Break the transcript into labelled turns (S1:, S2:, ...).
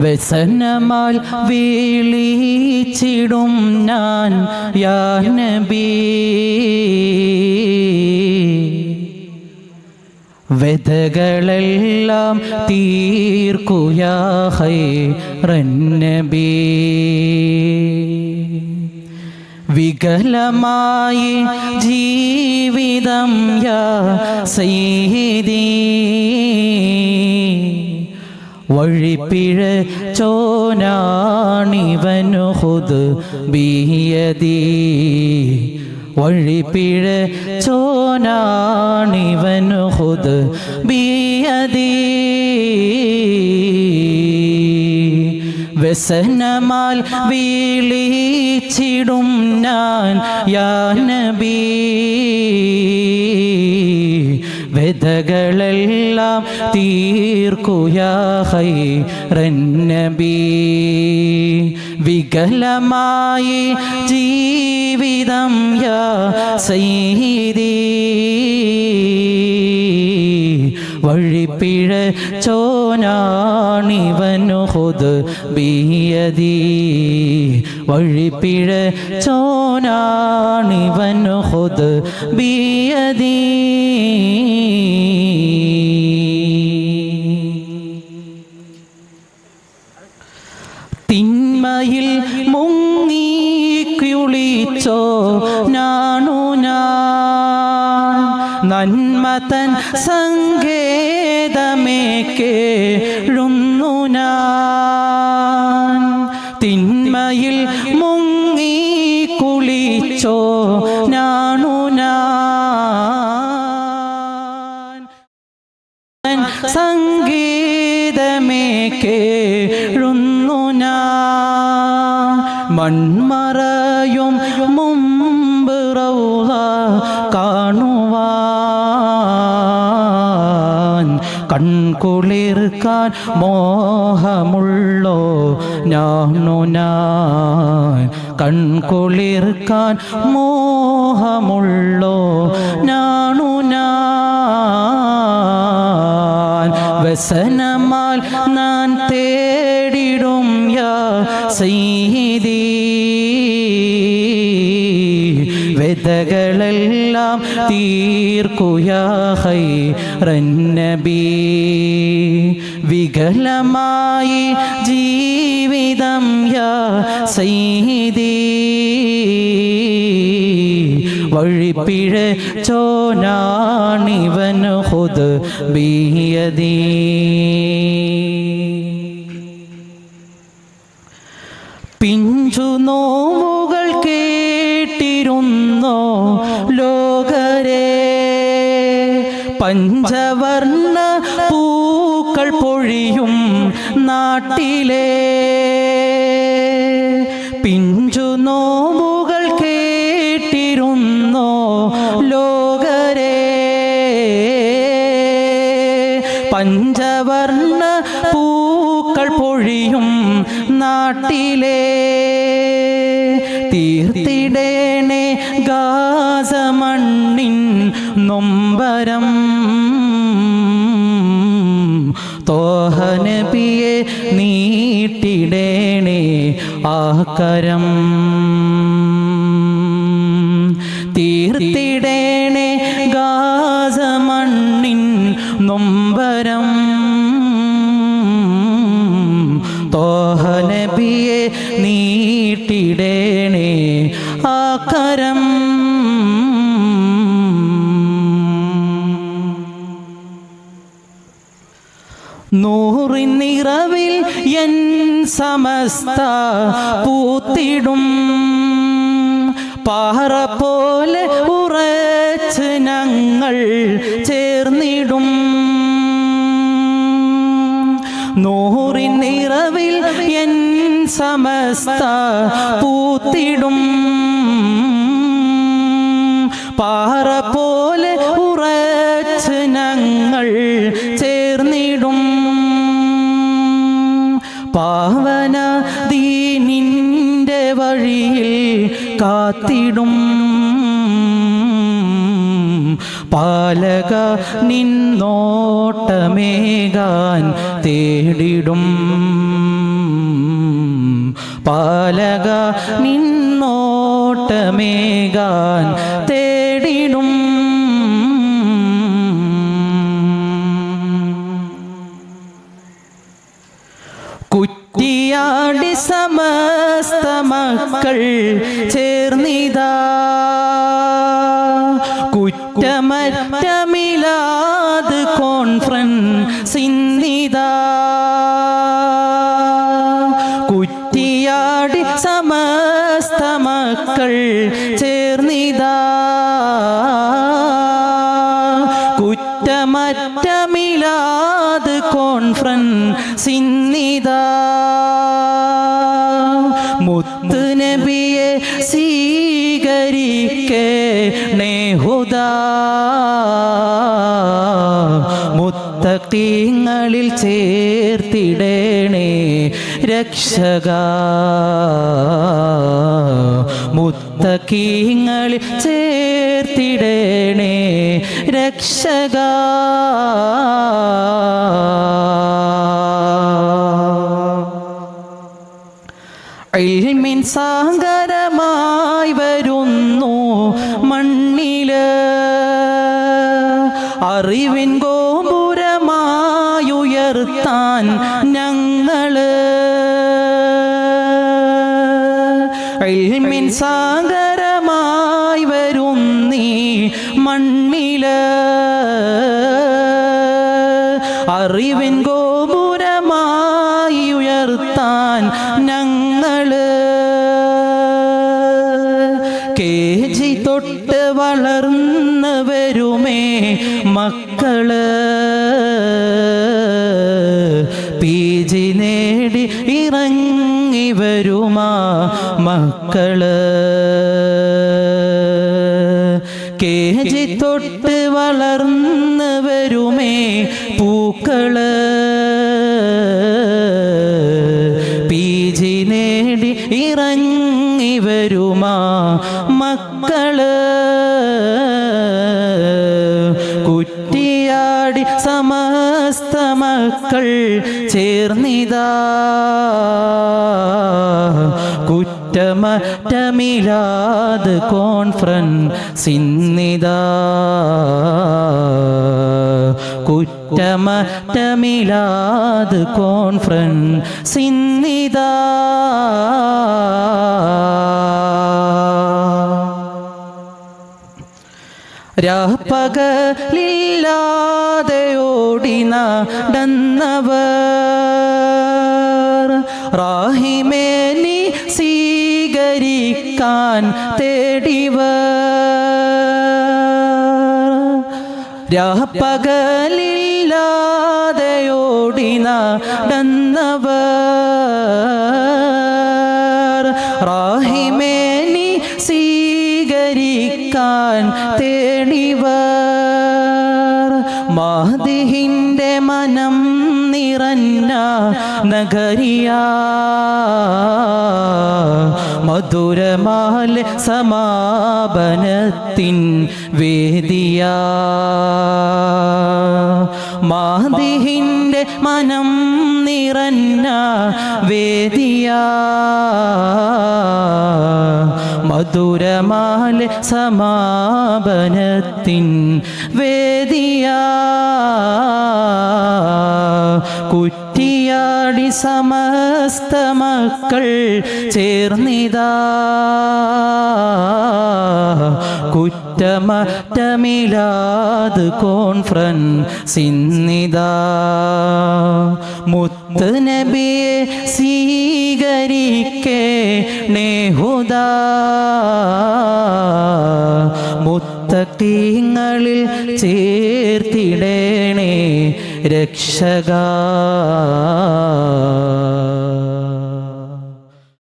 S1: വ്യസനമാൽ വീളിച്ചിടും ഞാൻ യാ നബി. വെതകളെല്ലാം തീർക്കുയാ ഹൈറന്നബി വികലമായി ജീവിതം യാ സയ്യിദീ. വഴിപ്പിഴ ചോനാണിവനു ഹുദ് ബിയതി. വഴിപ്പിഴ ചോനാണിവനു ഹുദ് ബിയതി. വ്യസനമാൽ വീളിച്ചിടും ഞാൻ യാ നബി തീർക്കുയാഹൈ തീർക്കുയാ ഹൈറന്നബി വികലമായി ജീവിതം യാ സയ്യിദീ. വഴിപ്പിഴ ചോനാണിവനു ഹുദ് ബിയതി. വഴിപ്പിഴ ചോനാണിവനു ഹുദ് ബിയതി. തിന്മയിൽ മുങ്ങിക്കുളിച്ചോ നാണു ഞാൻ. നന്മതൻ സങ്കേതമേ കേഴുന്നു തിന്മയിൽ മുങ്ങി കുളിച്ചോ ഞാൻ സംഗീതമേ കേഴുന്നു മൺമറയും മുമ്പ് റൗള കാണുവാൻ കൺകുളിർക്കാൻ മോഹമുള്ളോ? ഞാനു ഞാൻ കൺകുളിർക്കാൻ മോഹമുള്ളോ? ഞാനു ഞാൻ വ്യസനമാൽ ഞാൻ തേടിടും യാ സീതി വെതകളെല്ലാം തീർക്കുയാ ഹൈറന്നബി വികലമായി ജീവിതം യാ സയ്യിദീ. വഴിപ്പിഴ ചോനാണിവൻ ഹുദ് ബിയദീ. പിഞ്ചു നോവുകൾ പഞ്ചവർണ പൂക്കൾ പൊഴിയും നാട്ടിലെ. പിഞ്ചു നോമുകൾ കേട്ടിരുന്നോ ലോകരെ. പഞ്ചവർണ പൂക്കൾ പൊഴിയും നാട്ടിലെ. തീർത്തിടേണേ ഗാസമണ്ണിൻ നൊമ്പരം. തോഹനബിയെ നീട്ടിടേണേ ആകരം തീർത്തിടേണേ ഗാസമണ്ണിൻ നൊമ്പരം. നൂറിൻ നിറവിൽ എൻ സമസ്ത പൂത്തിടും. പാറ പോലെ ഉറച്ച് ഞങ്ങൾ ചേർന്നിടും. നൂറിൻ നിറവിൽ എൻ സമസ്ത പൂത്തിടും. പാറ കാത്തിടും. പാലക നിന്നോട്ടമേകാൻ തേടിടും. പാലക നിന്നോട്ടമേകാൻ കുറ്റമറ്റമിലാത് കോൺഫ്രൻസ് ഇന്നിതാ കുറ്റിയാടി സമസ്ത മക്കൾ ചേർന്നിതാ. കുറ്റമറ്റമിലാത് കോൺഫ്രൻസ് ഇന്നിതാ മുത്ത് നബിയെ നേഹുദ മുത്തക്കീങ്ങളിൽ ചേർത്തിടേണേ രക്ഷക. മുത്തക്കീങ്ങളിൽ ചേർത്തിടേണേ രക്ഷക. ഇൽമിൻ സാഗരമായി വരുന്നു മണ്ണിൽ അറിവിൻ ഗോപുരമായുയർത്താൻ ഞങ്ങൾ. ഇൽമിൻ സാഗരമായി വരുന്നീ മണ്ണിൽ. അറിവിൻ ഗോപുരമായി തൊട്ട് വളർന്ന് വരുമേ മക്കൾ. പി ജി നേടി ഇറങ്ങി വരുമാ മക്കൾ. കെ ജി തൊട്ട് വളർന്നവരുമേ പൂക്കൾ. മക്കൾ ചേർന്നിതാ. കുറ്റമറ്റമില്ലാത് കോൺഫറൻസ് ഇന്നിതാ കുറ്റമറ്റമില്ലാത് കോൺഫറൻസ് ഇന്നിതാ രാപ്പകലില്ലാതെ ഓടി നടന്നവർ റാഹിമേനി സ്വീകരിക്കാൻ തേടിവർ. രാപ്പകലില്ലാതെ ഓടി നടന്നവർ. റാഹിമേനി സ്വീകരിക്കാൻ തേടിവർ. മാതിഹിന്റെ മനം നിറഞ്ഞ നഗരിയ. മധുരമാല സമാപനത്തിൻ വേദിയ. മാതിഹിന്റെ മനം നിറഞ്ഞ വേദിയ. മധുരമാല സമാപനത്തിൻ വേദിയ. കുറ്റിയാടി സമസ്ത മക്കൾ ചേർന്നിതാ. കുറ്റമറ്റമില്ലാത് കോൺഫറൻസ് ഇന്നിതാ മുത്ത് നബിയെ സ്വീകരിക്കേ നേഹുദ. മുത്തക്കീങ്ങളിൽ ചേർത്തിടേണേ രക്ഷക